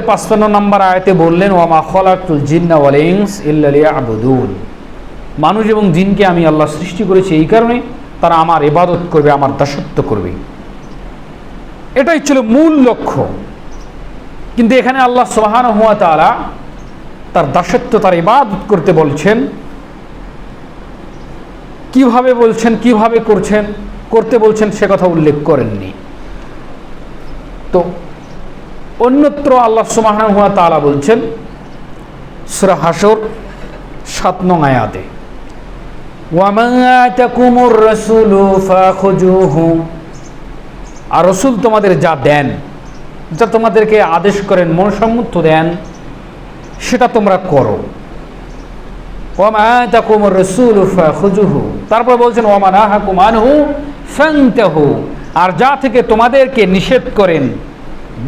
পাঁচপান্ন নম্বর বললেন, ওয়ামা খলাকুল জিন্না ওয়াল ইনস ইল্লা মানুষ এবং জিনকে আমি আল্লাহ সৃষ্টি করেছি এই কারণে তারা আমার করবে, আমার দাসত্ব করবে। এটাই ছিল মূল লক্ষ্য। কিন্তু এখানে আল্লাহ সুবহান হুয়া তাআলা তার দাসত্ব, তার ইবাদত করতে বলছেন। কীভাবে বলছেন, কীভাবে করছেন? করতে বলছেন, সে কথা উল্লেখ করেননি। তো অন্যত্র আল্লাহ সুবহানাহু ওয়া তাআলা বলছেন, সূরা হাসর সাত নং আয়াতে আর রসুল তোমাদের যা দেন, যা তোমাদেরকে আদেশ করেন, মনসম্মত দেন, সেটা তোমরা করো। ওয়ামা আতাকুমুর রাসূলু তারপর বলছেন ওয়ামা নাহাকুম আনহু। ফান্তাহু আর যা থেকে তোমাদেরকে নিষেধ করেন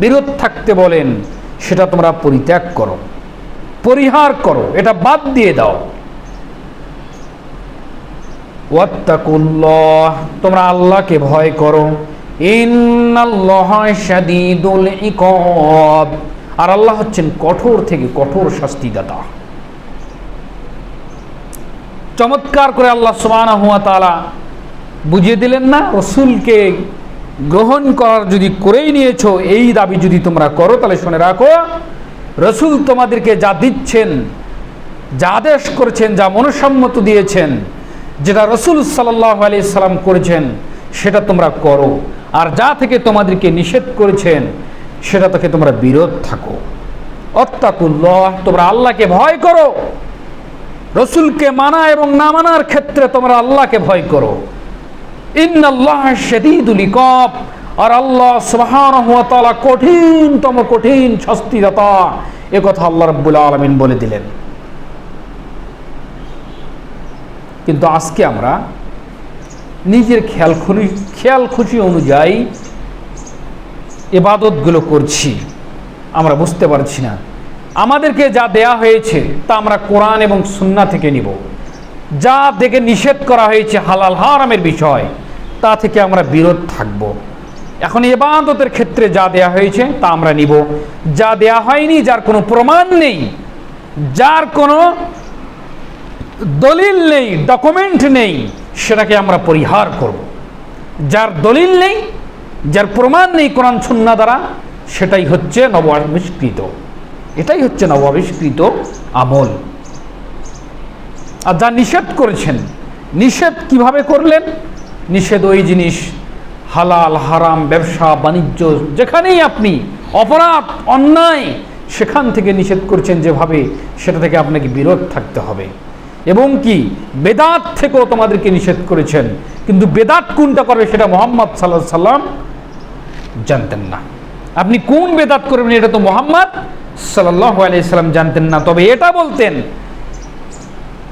বিরত থাকতে বলেন, সেটা তোমরা পরিত্যাগ করো, পরিহার করো, এটা বাদ দিয়ে দাও। ওয়াত্তাকুল্লাহ, তোমরা আল্লাহকে ভয় করো। আর আল্লাহ হচ্ছেন কঠোর থেকে কঠোর শাস্তিদাতা। চমৎকার করে আল্লাহ সুবহানাহু ওয়া তাআলা বুঝিয়ে দিলেন না? রসুলকে গ্রহণ করার যদি করেই নিয়েছো, এই দাবি যদি তোমরা করো, তাহলে শুনে রাখো, রসুল তোমাদেরকে যা দিচ্ছেন, যা আদেশ করেছেন, যা মনসম্মত দিয়েছেন, যেটা রসুল সাল্লাহ আলি সাল্লাম করেছেন, সেটা তোমরা করো। আর যা থেকে তোমাদেরকে নিষেধ করেছেন, সেটা থেকে তোমরা বিরোধ থাকো। অত্যাকুল্লাহ তোমরা আল্লাহকে ভয় করো। রসুলকে মানা এবং না মানার ক্ষেত্রে তোমরা আল্লাহকে ভয় করো। কঠিনতম কঠিন আল্লাহ রাব্বুল আলামিন বলে দিলেন। কিন্তু আজকে আমরা নিজের খেয়াল খুশি খেয়াল খুশি অনুযায়ী এবাদতগুলো করছি। আমরা বুঝতে পারছি না। আমাদেরকে যা দেয়া হয়েছে তা আমরা কোরআন এবং সুন্না থেকে নিব। যা দেখে নিষেধ করা হয়েছে হালাল হারামের বিষয়, তা থেকে আমরা বিরত থাকব। এখন এবাদতের ক্ষেত্রে যা দেয়া হয়েছে, তা আমরা নিব। যা দেয়া হয়নি, যার কোনো প্রমাণ নেই, যার কোনো দলিল নেই ডকুমেন্ট নেই, সেটাকে আমরা পরিহার করব। যার দলিল নেই, যার প্রমাণ নেই কোরআন সুন্না দ্বারা, সেটাই হচ্ছে নব আবিষ্কৃত এটাই হচ্ছে নব আবিষ্কৃত আমল। আর যা নিষেধ করেছেন, নিষেধ কীভাবে করলেন? নিষেধ ওই জিনিস, হালাল, হারাম, ব্যবসা, বাণিজ্য, যেখানেই আপনি, অপরাধ, অন্যায়, সেখান থেকে নিষেধ করছেন যেভাবে, সেটা থেকে আপনাকে বিরত থাকতে হবে। এবং কি, বেদাত থেকেও তোমাদেরকে নিষেধ করেছেন, কিন্তু বেদাত কোনটা করবে সেটা মোহাম্মদ সাল্লাহ সাল্লাম জানতেন না। আপনি কোন বেদাত করবেন এটা তো মোহাম্মদ সাল্লাহ আলাইসাল্লাম জানতেন না, তবে এটা বলতেন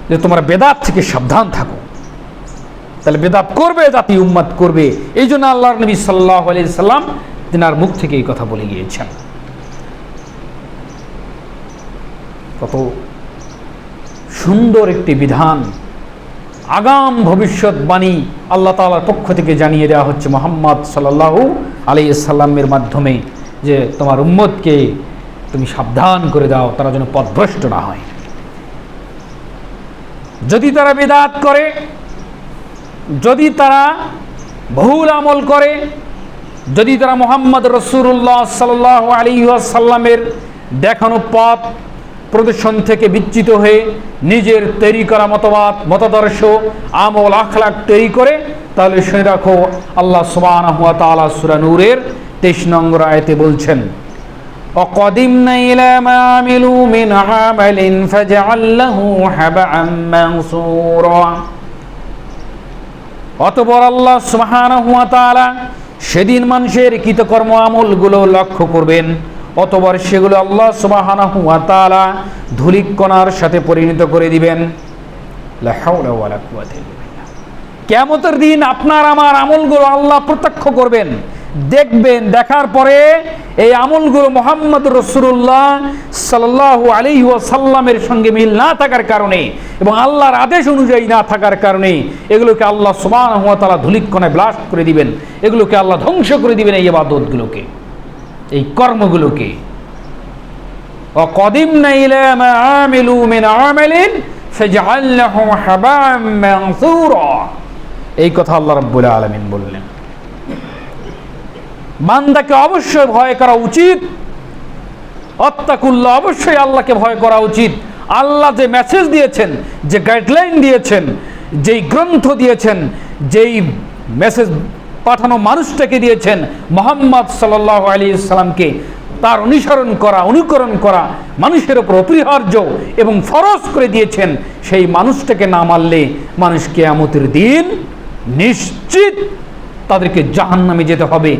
যে তোমরা বেদাত থেকে সাবধান থাকো। তাহলে বেদাত করবে, জাতি, উম্মাদ করবে। এই জন্য আল্লাহর নবী সাল্লাহ আলি সাল্লাম তিনার মুখ থেকে এই কথা বলে গিয়েছেন। কত সুন্দর একটি বিধান, আগাম ভবিষ্যৎবাণী আল্লাহ তালার পক্ষ থেকে জানিয়ে দেওয়া হচ্ছে মোহাম্মদ সাল্লাহু আলাই সাল্লামের মাধ্যমে যে তোমার উম্মদকে তুমি সাবধান করে দাও, তারা যেন পথভ্রষ্ট না হয়। যদি তারা বেদাত করে, যদি তারা বহুল আমল করে, যদি তারা মোহাম্মদ রসুল্লাহ সাল্লাহ আলী সাল্লামের দেখানো পথ প্রদর্শন থেকে বিচ্যুত হয়ে নিজের তৈরি করা মতবাদ, মতাদর্শ, আমল আখলাক তৈরি করে, তাহলে শুনে রাখো, আল্লাহ সুবাহ সুরানুরের তেইশ নম্বর আয়তে বলছেন وقدمنا إلى ما عملوا من عمل فجعله هبعا منصورا অতপর আল্লাহ সুবহানাহু ওয়া তাআলা সেদিন মানুষের কৃতকর্ম আমলগুলো লক্ষ্য করবেন অতবার সেগুলো আল্লাহ সুবহানাহু ওয়া তাআলা ধূলিকণার সাথে পরিণত করে দিবেন লা হাওলা ওয়ালা কুওয়াতা ইল্লা বিল্লাহ কিয়ামতের দিন আপনার আমার আমলগুলো আল্লাহ প্রত্যক্ষ করবেন দেখবেন, দেখার পরে এই আমলগুলো মোহাম্মদ রসুল্লাহ সাল্লাহ আলী সাল্লামের সঙ্গে মিল না থাকার কারণে এবং আল্লাহর আদেশ অনুযায়ী না থাকার কারণে এগুলোকে আল্লাহ সুমান তালা ধুলিক্ষণে ব্লাস্ট করে দিবেন, এগুলোকে আল্লাহ ধ্বংস করে দিবেন এই আবাদতগুলোকে এই কর্মগুলোকে। অকদিম নাইলে আমেলিন এই কথা আল্লাহ রব্বুল আলমিন বললেন। বান্দাকে অবশ্যই ভয় করা উচিত। অত্তাকুল্লাহ অবশ্যই আল্লাহকে ভয় করা উচিত। আল্লাহ যে মেসেজ দিয়েছেন, যে গাইডলাইন দিয়েছেন, যেই গ্রন্থ দিয়েছেন, যেই মেসেজ পাঠানো মানুষটাকে দিয়েছেন, মোহাম্মদ সাল্লাহ আলী ইসলামকে তার অনুসরণ করা, অনুকরণ করা, মানুষের ওপর অপরিহার্য এবং ফরজ করে দিয়েছেন, সেই মানুষটাকে না মানলে মানুষ কেয়ামতের দিন নিশ্চিত তাদেরকে জাহান নামে যেতে হবে।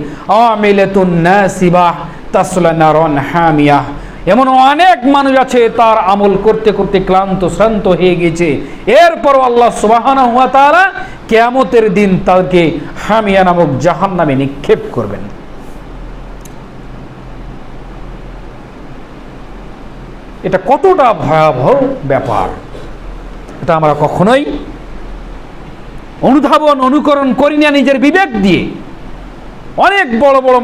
এমন অনেক মানুষ আছে, তার আমল করতে করতে ক্লান্ত, শ্রান্ত হয়ে গেছে। এরপরও আল্লাহ সুবাহানা হুয়া তারা কেয়ামতের দিন তাকে হামিয়া নামক জাহান নামে নিক্ষেপ করবেন। এটা কতটা ভয়াবহ ব্যাপার, এটা আমরা কখনোই অনুধাবন, অনুকরণ করি না নিজের বিবেক দিয়ে। অনেক বড় বড়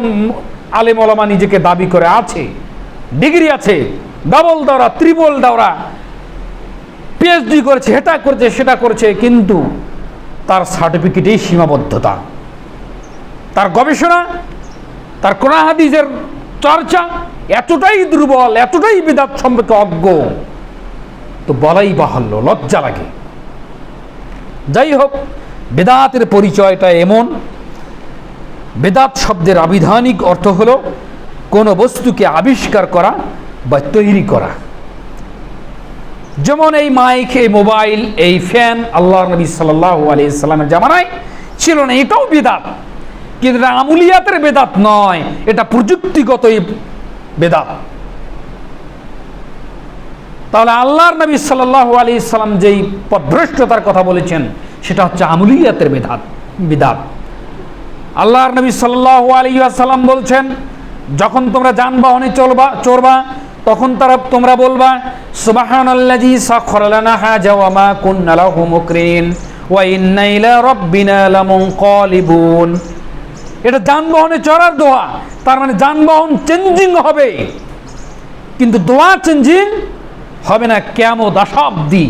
আলেম ওলামা নিজেকে দাবি করে আছে। ডিগ্রি আছে, ডাবল দাওরা ত্রিবল দাওরা পিএইচডি করেছে এটা করেছে, সেটা করেছে, কিন্তু তার সার্টিফিকেটেই সীমাবদ্ধতা। তার গবেষণা, তার কোরআহাদিজের চর্চা এতটাই দুর্বল, এতটাই বেদাত সম্পর্কে অজ্ঞ, তো বলাই বাহাল্য, লজ্জা লাগে। যাই হোক বেদাতের পরিচয়টা এমন, বেদাত শব্দের আবিধানিক অর্থ হল কোনো বস্তুকে আবিষ্কার করা বা তৈরি করা। যেমন এই মাইক, এই মোবাইল, এই ফ্যান আল্লাহ নবী সাল্লাহ আলি ইসলামের জামানায় ছিল না, এটাও বেদাত। কিন্তু এটা আমুলিয়াতের বেদাত নয়, এটা প্রযুক্তিগত বেদাত। তাহলে আল্লাহর নবী সাল্লাহ আলি ইসলাম যেই পদভ্রষ্টতার কথা বলেছেন সেটা হচ্ছে আমুলিয়াতের বিধাত বিদাত আল্লাহর নবী সাল্লাহ আলী আসাল্লাম বলছেন, যখন তোমরা যানবাহনে চলবা, চড়বা, তখন তারা তোমরা বলবা সুবাহান আল্লাজি সাখরালানা হাজা ওয়া মা কুন্না লাহু মুকরিন ওয়া ইন্না ইলা লামুনকালিবুন। এটা যানবাহনে চড়ার দোয়া, তার মানে যানবাহন চেঞ্জিং হবে। কিন্তু দোয়া চেঞ্জিং হবে না কেমন দশাব্দী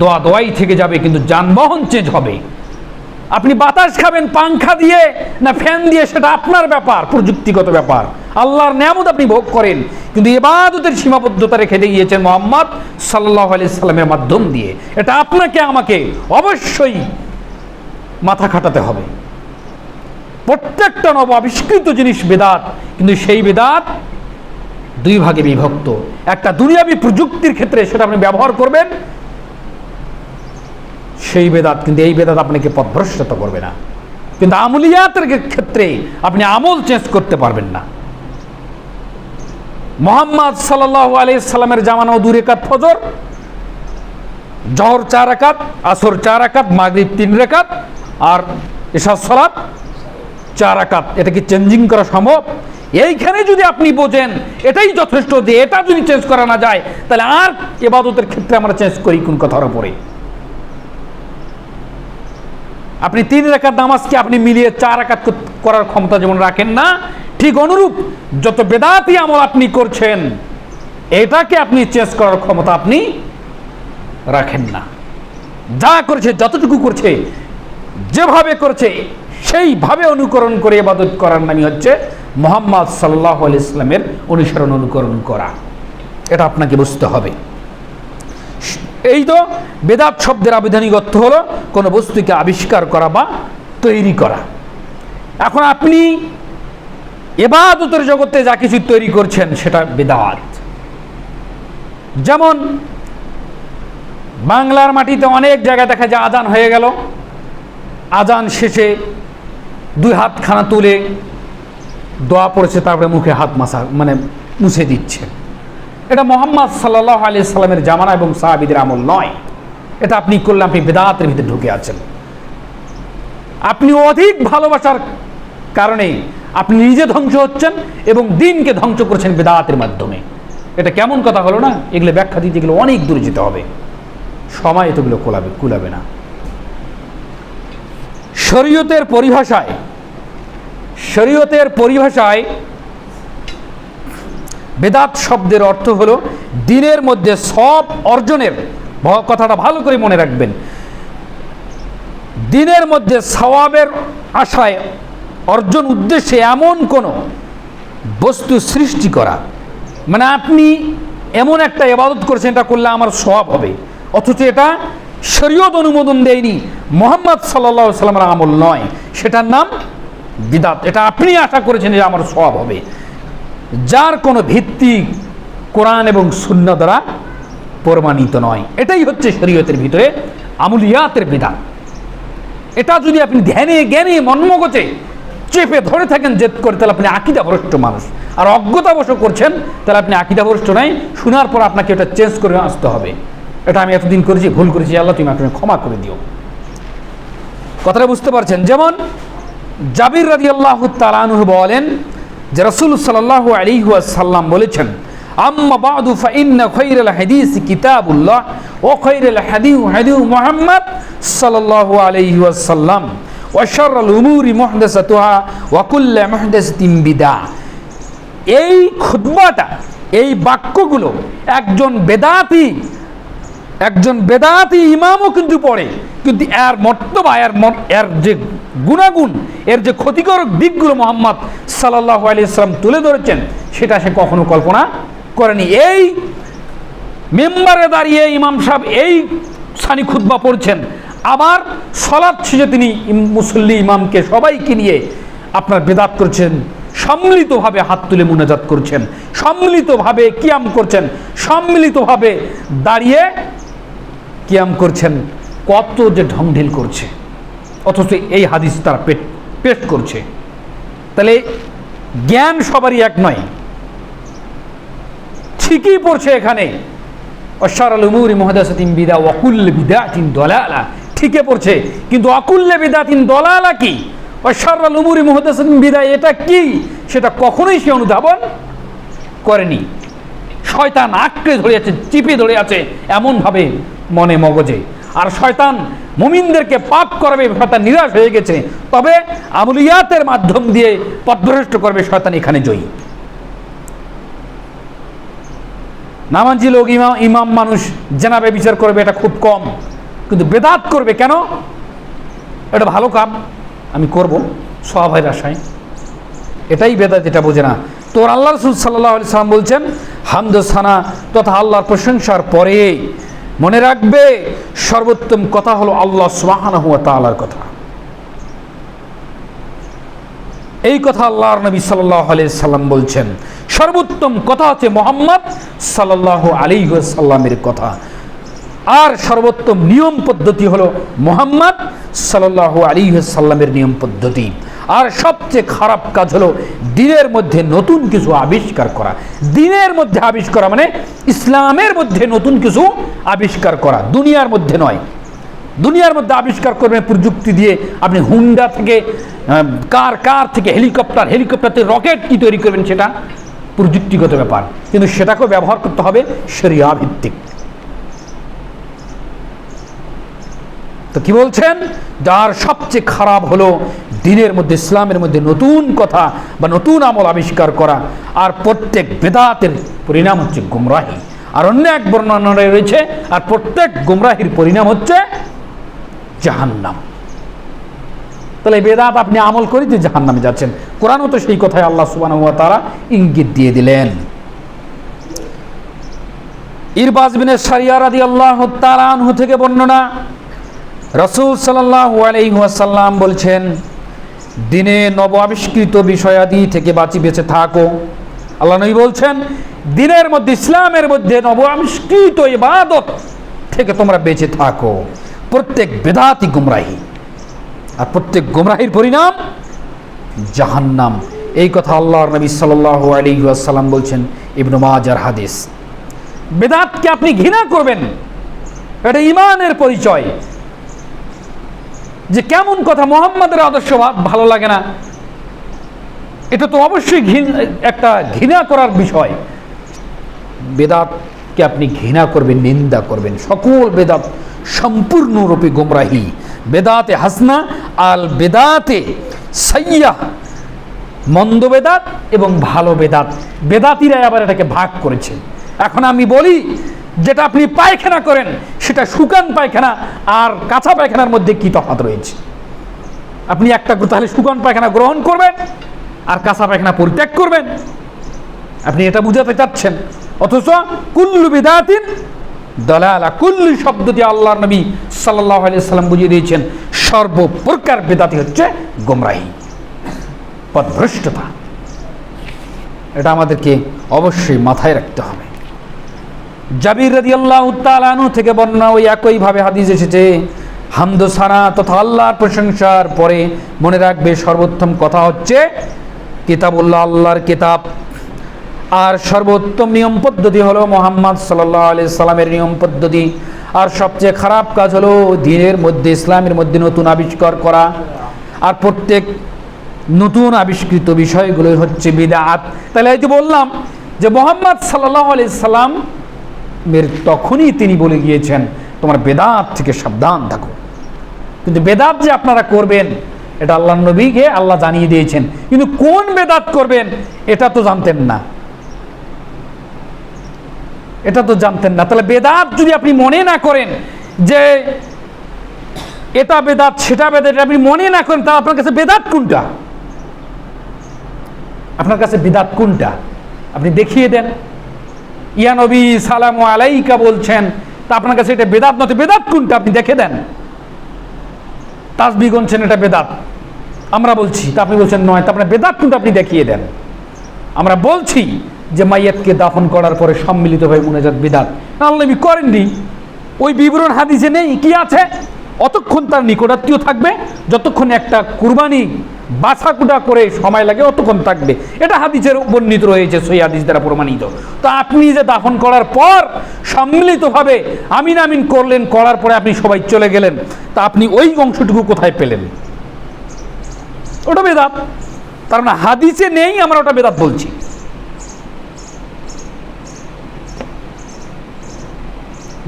দোয়া দোয়াই থেকে যাবে, কিন্তু যানবাহন চেঞ্জ হবে। আপনি বাতাস খাবেন, পাংখা দিয়ে, না ফ্যান দিয়ে, সেটা আপনার ব্যাপার, প্রযুক্তিগত ব্যাপার। আল্লাহর নিয়ামত আপনি ভোগ করেন, কিন্তু এবাদতের সীমাবদ্ধতা রেখে দিয়েছেন মোহাম্মদ সাল্লাহ আলি সাল্লামের মাধ্যম দিয়ে। এটা আপনাকে, আমাকে অবশ্যই মাথা খাটাতে হবে। প্রত্যেকটা নব আবিষ্কৃত জিনিস বেদাত, কিন্তু সেই বেদাত দুই ভাগে বিভক্ত। একটা দুনিয়াবি প্রযুক্তির ক্ষেত্রে সেটা আপনি ব্যবহার করবেন সেই বেদাত কিন্তু এই বেদাত আপনাকে পথভ্রষ্টতা করবে না। কিন্তু আমলিয়াতের ক্ষেত্রে আপনি আমল চেঞ্জ করতে পারবেন না। মোহাম্মদ সাল্লাহ আলাইসাল্লামের জামানো দু রেখাত ফজর, জহর চার একাত আসর চার একাত মাগরিব তিন রেখাত আর এসব সলাপ চার একাত এটা কি চেঞ্জিং করা সম্ভব? এইখানে যদি আপনি বোঝেন, এটাই যথেষ্ট যে এটা যদি চেঞ্জ করা না যায়, তাহলে আর এবাদতের ক্ষেত্রে আমরা চেঞ্জ করি কোন কথার উপরে। আপনি তিন রেখার নামাজকে আপনি মিলিয়ে চার একাত করার ক্ষমতা যেমন রাখেন না, ঠিক অনুরূপ যত বেদাতি আমল আপনি করছেন, এটাকে আপনি চেঞ্জ করার ক্ষমতা আপনি রাখেন না। যা করছে, যতটুকু করছে, যেভাবে করছে, সেইভাবে অনুকরণ করে ইবাদত করার নামই হচ্ছে মোহাম্মদ সাল্লাহ আলি ইসলামের অনুসরণ, অনুকরণ করা। এটা আপনাকে বুঝতে হবে। এই তো বেদাত শব্দের আবেদনিক অর্থ হলো কোনো বস্তুকে আবিষ্কার করা বা তৈরি করা। এখন আপনি এবাদতের জগতে যা কিছু তৈরি করছেন সেটা বেদাত। যেমন বাংলার মাটিতে অনেক জায়গায় দেখা যায় আজান হয়ে গেল, আজান শেষে দুই হাত খানা তুলে দোয়া পড়েছে, তারপরে মুখে হাত মাসা মানে মুছে দিচ্ছে। এটা মোহাম্মদ সাল্লাহ আলি সাল্লামের জামানা এবং সাহাবিদের আমল নয়। এটা আপনি করলে আপনি বেদাতের ভিতরে ঢুকে আছেন। আপনি অধিক ভালোবাসার কারণে আপনি নিজে ধ্বংস হচ্ছেন এবং দিনকে ধ্বংস করছেন বেদাতের মাধ্যমে। এটা কেমন কথা হলো না? এগুলো ব্যাখ্যা দিতে গেলে অনেক দূরে যেতে হবে। সময় এতগুলো কোলাবে কুলাবে না। শরীয়তের পরিভাষায় শরীয়তের পরিভাষায় বেদাত শব্দের অর্থ হলো দিনের মধ্যে সব অর্জনের। কথাটা ভালো করে মনে রাখবেন। দিনের মধ্যে সওয়াবের আশায় অর্জন উদ্দেশ্যে এমন কোনো বস্তু সৃষ্টি করা। মানে আপনি এমন একটা ইবাদত করেছেন, এটা করলে আমার সওয়াব হবে। অথচ এটা শরীয়ত অনুমোদন দেয়নি, মোহাম্মদ সাল্লাহ সাল্লামের আমল নয়। সেটার নাম বিদাত। এটা আপনি আশা করেছেন যে আমার সওয়াব হবে। যার কোনো ভিত্তি কোরআন এবং শূন্য দ্বারা প্রমাণিত নয়। এটাই হচ্ছে শরীয়তের ভিতরে আমুলিয়াতের বিধান। এটা যদি আপনি ধ্যানে, জ্ঞানে মনমগজে চেপে ধরে থাকেন, জেদ করে, তাহলে আপনি আকিদা ভ্রষ্ট মানুষ। আর অজ্ঞতাবশ করছেন, তাহলে আপনি আকিদা ভ্রষ্ট নাই শোনার পর আপনাকে এটা চেঞ্জ করে আসতে হবে। এটা আমি এতদিন করেছি, ভুল করেছি, আল্লাহ তুমি আমাকে ক্ষমা করে দিও। কথাটা বুঝতে পারছেন? যেমন জাবির রাজি আল্লাহ তালানুহ বলেন যে রসুল সাল্লাহ আলী সাল্লাম বলেছেন, আম্মা বাদু ফাইন্না খৈরুল হাদিস কিতাবুল্লাহ ও খৈরুল হাদিউ হাদিউ মুহাম্মদ সাল্লাল্লাহু আলাইহি ওয়াসাল্লাম। ওয়া শাররুল উমুরি মুহদাসাতুহা ওয়া কুল্লু বিদা। এই খুতবাটা, এই বাক্যগুলো একজন বেদাতি একজন বেদাতি ইমামও কিন্তু পড়ে। কিন্তু এর মর্তবা এর এর যে গুণাগুণ, এর যে ক্ষতিকারক দিকগুলো মোহাম্মদ সাল্লাহ আলি ইসলাম তুলে ধরেছেন, সেটা সে কখনো কল্পনা করেনি। এই মেম্বারে দাঁড়িয়ে ইমাম সাহেব এই সানি খুতবা পড়ছেন। আবার সলাৎ শেষে তিনি মুসল্লি ইমামকে সবাইকে নিয়ে আপনার বেদাত করছেন, সম্মিলিতভাবে হাত তুলে মুনাজাত করছেন, সম্মিলিতভাবে কিয়াম করছেন, সম্মিলিতভাবে দাঁড়িয়ে কিয়াম করছেন কত যে ঢংঢিল করছে, অথচ এই হাদিস তারা পেট পেশ করছে। তাহলে জ্ঞান সবারই এক নয়। ঠিকই পড়ছে এখানে। অশার আল উমুরি মহাদাসিন বিদা ওয়াকুল্ল বিদাতিন দলালা। পড়ছে, কিন্তু অকুল্লে বিদাতিন দলালা কি? অশার আল উমুরি মহাদাসিন বিদা এটা কি? সেটা কখনোই সে অনুধাবন করেনি। শয়তান আঁকড়ে ধরে আছে, চিপে ধরে আছে, এমনভাবে মনে মগজে। আর শয়তান মুমিনদেরকে পাপ করবে শয়তান নিরাশ হয়ে গেছে। তবে আমলিয়াতের মাধ্যম দিয়ে পথভ্রষ্ট করবে শয়তান এখানে জয়ী। নামাজি লোক, ইমাম ইমাম মানুষ জেনাবে বিচার করবে, এটা খুব কম। কিন্তু বেদাত করবে কেন? এটা ভালো কাম, আমি করব সবাই আশায়। এটাই বেদাত, এটা বোঝে না। তোর আল্লাহ রসুল সাল্লাহ আলি সাল্লাম বলছেন হামদোসানা তথা আল্লাহর প্রশংসার পরে মনে রাখবে, সর্বোত্তম কথা হলো আল্লাহ সুবাহানা কথা। এই কথা আল্লাহর নবী সাল্লাহ সাল্লাম বলছেন। সর্বোত্তম কথা হচ্ছে মোহাম্মদ সাল্লাহ আলী সাল্লামের কথা। আর সর্বোত্তম নিয়ম পদ্ধতি হলো মোহাম্মদ সাল্লাহ আলী সাল্লামের নিয়ম পদ্ধতি। আর সবচেয়ে খারাপ কাজ হলো দিনের মধ্যে নতুন কিছু আবিষ্কার করা। দিনের মধ্যে আবিষ্কার মানে ইসলামের মধ্যে নতুন কিছু আবিষ্কার করা। দুনিয়ার মধ্যে নয়। দুনিয়ার মধ্যে আবিষ্কার করবেন প্রযুক্তি দিয়ে আপনি হুন্ডা থেকে কার কার থেকে হেলিকপ্টার হেলিকপ্টার থেকে রকেট কি তৈরি করবেন সেটা? প্রযুক্তিগত ব্যাপার। কিন্তু সেটাকেও ব্যবহার করতে হবে সেরিয়া ভিত্তিক তো কি বলছেন? যার সবচেয়ে খারাপ হলো দিনের মধ্যে, ইসলামের মধ্যে নতুন কথা বা নতুন আমল আবিষ্কার করা। আর প্রত্যেক বেদাতের পরিণাম হচ্ছে গুমরাহি। আর অন্য এক বর্ণনায় রয়েছে, আর প্রত্যেক গুমরাহির পরিণাম হচ্ছে জাহান্নাম। তাহলে বেদাত আপনি আমল করে যে জাহান্নামে যাচ্ছেন। কোরআনও তো সেই কথায় আল্লাহ সুবান তারা ইঙ্গিত দিয়ে দিলেন। ইরবাজ বিনে সারিয়া রাদি আল্লাহ তালানহু থেকে বর্ণনা রসুল সাল্লাহ বলছেন, দিনে নব আবিষ্কৃত বিষয়াদি থেকে বাঁচি বেঁচে থাকো। আল্লাহ নবী বলছেন, দিনের মধ্যে, ইসলামের মধ্যে নব আবিষ্কৃত ইবাদত থেকে তোমরা বেঁচে থাকো। প্রত্যেক বেদাতি গুমরাহি আর প্রত্যেক গুমরাহির পরিণাম জাহান্নাম। এই কথা আল্লাহর নবী সাল্লাহ আলী বলছেন, ইবনু মাজার হাদিস। বেদাতকে আপনি ঘৃণা করবেন। এটা ইমানের পরিচয়। যে কেমন কথা মোহাম্মদের আদর্শ ভালো লাগে না, এটা তো অবশ্যই ঘৃণ- একটা ঘৃণা করার বিষয়। বেদাতকে আপনি ঘৃণা করবেন, নিন্দা করবেন, সকল বেদাত সম্পূর্ণরূপে গোমরাহি। বেদাতে হাসনা, আল বেদাতে সাইয়া। মন্দ বেদাত এবং ভালো বেদাত। বেদাতিরাই আবার এটাকে ভাগ করেছে। এখন আমি বলি যেটা আপনি পায়খানা করেন, সেটা শুকান পায়খানা আর কাঁচা পায়খানার মধ্যে কি তফাৎ রয়েছে? আপনি একটা তাহলে শুকান পায়খানা গ্রহণ করবেন আর কাঁচা পায়খানা পরিত্যাগ করবেন। আপনি এটা বুঝাতে চাচ্ছেন। অথচ কুল্লু বিদাতিন দলালা, কুল্লু শব্দ দিয়ে আল্লাহ নবী সাল্লাহ সাল্লাম বুঝিয়ে দিয়েছেন, সর্বপ্রকার বেদাতি হচ্ছে গোমরাহি। পদভ্রষ্টতা এটা আমাদেরকে অবশ্যই মাথায় রাখতে হবে। জাবির রাদি আল্লাহ আনু থেকে বর্ণনা ওই একইভাবে হাদিস এসেছে, হামদ সানা তথা আল্লাহর প্রশংসার পরে মনে রাখবে সর্বোত্তম কথা হচ্ছে কিতাবুল্লাহ, আল্লাহর কিতাব। আর সর্বোত্তম নিয়ম পদ্ধতি হলো মোহাম্মদ সাল্লাহ আলি সাল্লামের নিয়ম পদ্ধতি। আর সবচেয়ে খারাপ কাজ হলো দিনের মধ্যে, ইসলামের মধ্যে নতুন আবিষ্কার করা। আর প্রত্যেক নতুন আবিষ্কৃত বিষয়গুলোই হচ্ছে বিদাত। তাহলে এই যে বললাম যে মোহাম্মদ সাল্লাহ আলি সাল্লাম তখনই তিনি বলে গিয়েছেন, তোমার বেদাত থেকে সাবধান থাকো। কিন্তু বেদাত যে আপনারা করবেন, এটা আল্লাহ নবীকে আল্লাহ জানিয়ে দিয়েছেন। কিন্তু কোন বেদাত করবেন, এটা তো জানতেন না। এটা তো জানতেন না। তাহলে বেদাত যদি আপনি মনে না করেন যে এটা বেদাত, সেটা বেদাত, এটা আপনি মনে না করেন, তাহলে আপনার কাছে বেদাত কোনটা? আপনার কাছে বেদাত কোনটা? আপনি দেখিয়ে দেন। ইয়া নবী, সালাম আলাইকা বলছেন। তা আপনার কাছে এটা বেদাত নয় বেদাত কোনটা আপনি দেখে দেন। তাসবি গনছেন, এটা বেদাত। আমরা বলছি, তা আপনি বলছেন নয়, তা আপনার বেদাত কোনটা আপনি দেখিয়ে দেন। আমরা বলছি যে মাইয়াতকে দাফন করার পরে সম্মিলিতভাবে মুনাজাত বিদাত। আল্লাহ করেননি। ওই বিবরণ হাদিসে নেই, কি আছে? অতক্ষণ তার নিকটাত্মীয় থাকবে, যতক্ষণ একটা কুরবানি বাছাকুটা করে সময় লাগে, অতক্ষণ থাকবে। এটা হাদিসের বর্ণিত রয়েছে সই হাদিস দ্বারা প্রমাণিত। তো আপনি যে দাফন করার পর সম্মিলিতভাবে আমিন আমিন করলেন, করার পরে আপনি সবাই চলে গেলেন, তা আপনি ওই অংশটুকু কোথায় পেলেন? ওটা বেদাত। তার মানে হাদিসে নেই, আমরা ওটা বেদাত বলছি।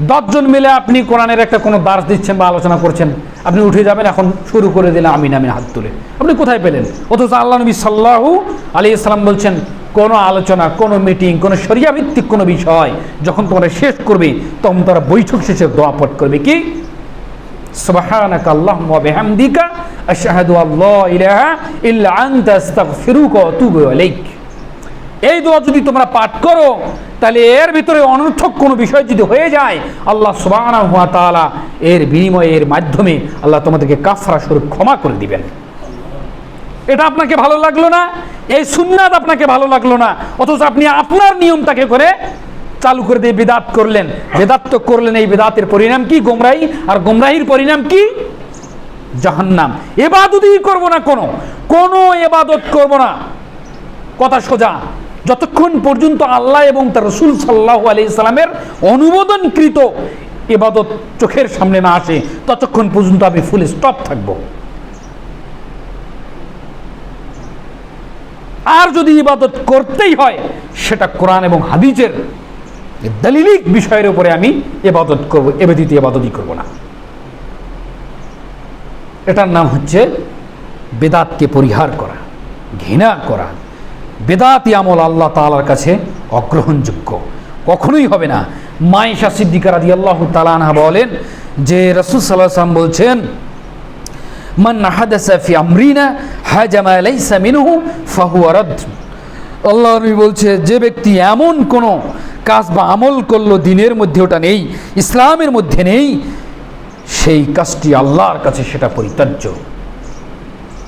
দশজন মিলে আপনি কোরআনের একটা কোনো দাস দিচ্ছেন বা আলোচনা করছেন, আপনি উঠে যাবেন, এখন শুরু করে দিলেন আমিন আমিন হাত তুলে। আপনি কোথায় পেলেন? অথচ আল্লাহ নবী সাল্লাহু আলী ইসলাম বলছেন, কোনো আলোচনা, কোনো মিটিং, কোনো সরিয়া ভিত্তিক কোনো বিষয় যখন তোমরা শেষ করবে, তখন তারা বৈঠক শেষে দোয়া পাঠ করবে কি? আল্লা ইলাহা ইল্লা আনতা, আস্তাগফিরুকা ওয়া আতুবু ইলাইক। এই দোয়া যদি তোমরা পাঠ করো, তাহলে এর ভিতরে অনর্থক কোনো বিষয় যদি হয়ে যায়, আল্লাহ তাআলা এর বিনিময়ে, এর মাধ্যমে আল্লাহ তোমাদেরকে কাফরা স্বরূপ ক্ষমা করে দিবেন। এটা আপনাকে ভালো লাগল না? এই সুন্নাত আপনাকে ভালো লাগল না? অথচ আপনি আপনার নিয়মটাকে করে চালু করে দিয়ে বেদাত করলেন। বেদাত তো করলেন, এই বেদাতের পরিণাম কি? গোমরাহি? আর গোমরাহির পরিণাম কি? জাহান্নাম। এবাদতই করব না কোনো। কোনো এবাদত করব না। কথা সোজা। যতক্ষণ পর্যন্ত আল্লাহ এবং তার রসুল সাল্লাহ আলি ইসলামের অনুমোদনকৃত এবাদত চোখের সামনে না আসে, ততক্ষণ পর্যন্ত আমি ফুল স্টপ থাকব। আর যদি ইবাদত করতেই হয়, সেটা কোরআন এবং হাদিজের দলিলিক বিষয়ের উপরে আমি এবাদত করব, এ ব্যতীত এবাদতই করব না। এটার নাম হচ্ছে বেদাতকে পরিহার করা, ঘৃণা করা বেদাতি আমল আল্লাহ তালার কাছে অগ্রহণযোগ্য। কখনোই হবে না। মায়েশা সিদ্দিকার আদি আল্লাহ তালানহা বলেন যে রসুল সাল্লাহ বলছেন, মান হাদাসা ফি আমরিনা হাজামা লাইসা মিনহু, ফাহুয়া রাদ আল্লাহ নবী বলছে, যে ব্যক্তি এমন কোনো কাজ বা আমল করল দিনের মধ্যে ওটা নেই, ইসলামের মধ্যে নেই, সেই কাজটি আল্লাহর কাছে সেটা পরিত্যাজ্য।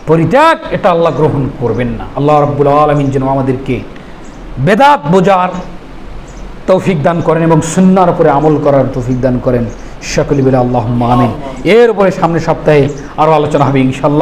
পরিত্যাগ, এটা আল্লাহ গ্রহণ করবেন না। আল্লাহ রব্বুল আলমিন যেন আমাদেরকে বেদাত বোঝার তৌফিক দান করেন এবং সুন্নার উপরে আমল করার তৌফিক দান করেন। সকলে বলে আল্লাহ আমিন। এর উপরে সামনের সপ্তাহে আরও আলোচনা হবে ইনশাল্লাহ